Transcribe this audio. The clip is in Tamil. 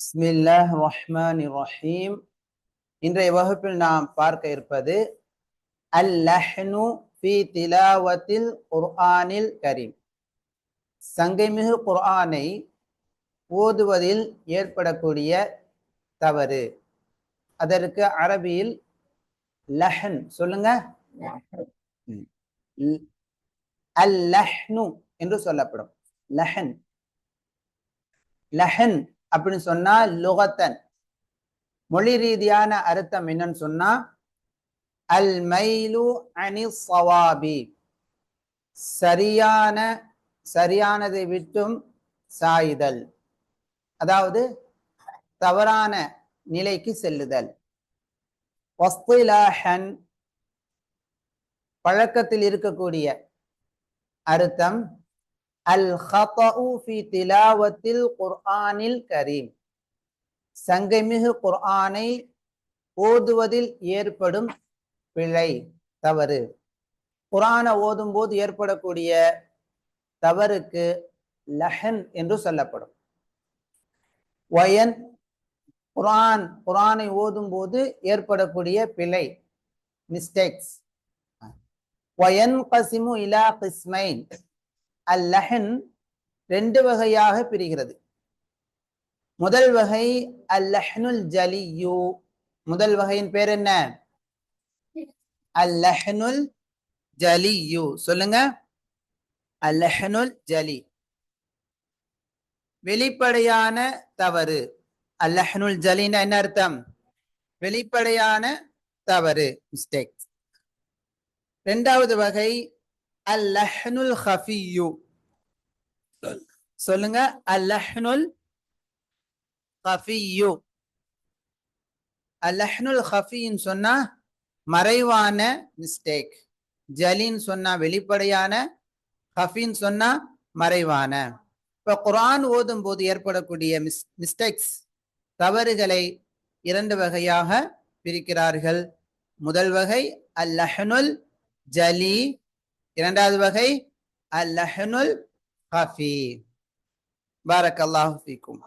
பிஸ்மில்லாஹ் ரஹ்மான் ரஹீம் இன்றைய வகுப்பில் நாம் பார்க்க இருப்பது அல் லஹ்னு ஃபி திலாவத்தில் குர்ஆனில் கரீம். சங்கைமிகு குர்ஆனை ஓதுவதில் ஏற்படக்கூடிய தவறு. அதற்கு அரபியில் லஹன் சொல்லுங்க. அல் லஹ்னு என்று சொல்லப்படும். லஹன். லஹன் அப்படின்னு சொன்னா லுகத்தன். மொழி ரீதியான அர்த்தம் என்னன்னு சொன்னா அல் மைலு அனி சவாபி. சரியான சரியானதை விட்டும் சாயுதல். அதாவது தவறான நிலைக்கு செல்லுதல். வஸ்திலாஹன் பழக்கத்தில் இருக்கக்கூடிய அர்த்தம் அல் ஃபி திலாவத்தில் குர்ஆனில் கரீம். சங்கைமிகு குர்ஆனை ஓதுவதில் ஏற்படும் பிழை தவறு. குரானை ஓதும் போது ஏற்படக்கூடிய தவறுக்கு லஹன் என்று சொல்லப்படும். வயன் குரான் குரானை ஓதும் போது ஏற்படக்கூடிய பிழை மிஸ்டேக்ஸ் வயன் கசிமு இலா கிஸ்மைன். அல்லஹன் ரெண்டு வகையாக பிரிகிறது. முதல் வகை அல்லஹ்னுல் ஜலியு. முதல் வகையின் பேர் என்ன? அல்லஹ்னுல் ஜலியு. சொல்லுங்க. அல்லஹ்னுல் ஜலி. வெளிப்படையான தவறு. அல்லஹ்னுல் ஜலின்னா என்ன அர்த்தம்? வெளிப்படையான தவறு. மிஸ்டேக் ரெண்டாவது வகை அல்லஹ்னுல் ஹஃபியு சொல்லுங்க. அல்லஹ்னுல் ஹஃபியு அல்லஹ்னுல் ஹஃபின்னு சொன்னா மறைவான மிஸ்டேக் ஜலின்னு சொன்னா வெளிப்படையான ஹஃபின்னு சொன்னா மறைவான. இப்ப குரான் ஓதும் போது ஏற்படக்கூடிய மிஸ் மிஸ்டேக்ஸ் தவறுகளை இரண்டு வகையாக பிரிக்கிறார்கள். முதல் வகை அல்லஹ்னுல் ஜலி இரண்டாவது வகை அல்லஹனுல் ஹஃபி பாரக் அல்லாஹு ஃபீக்கும்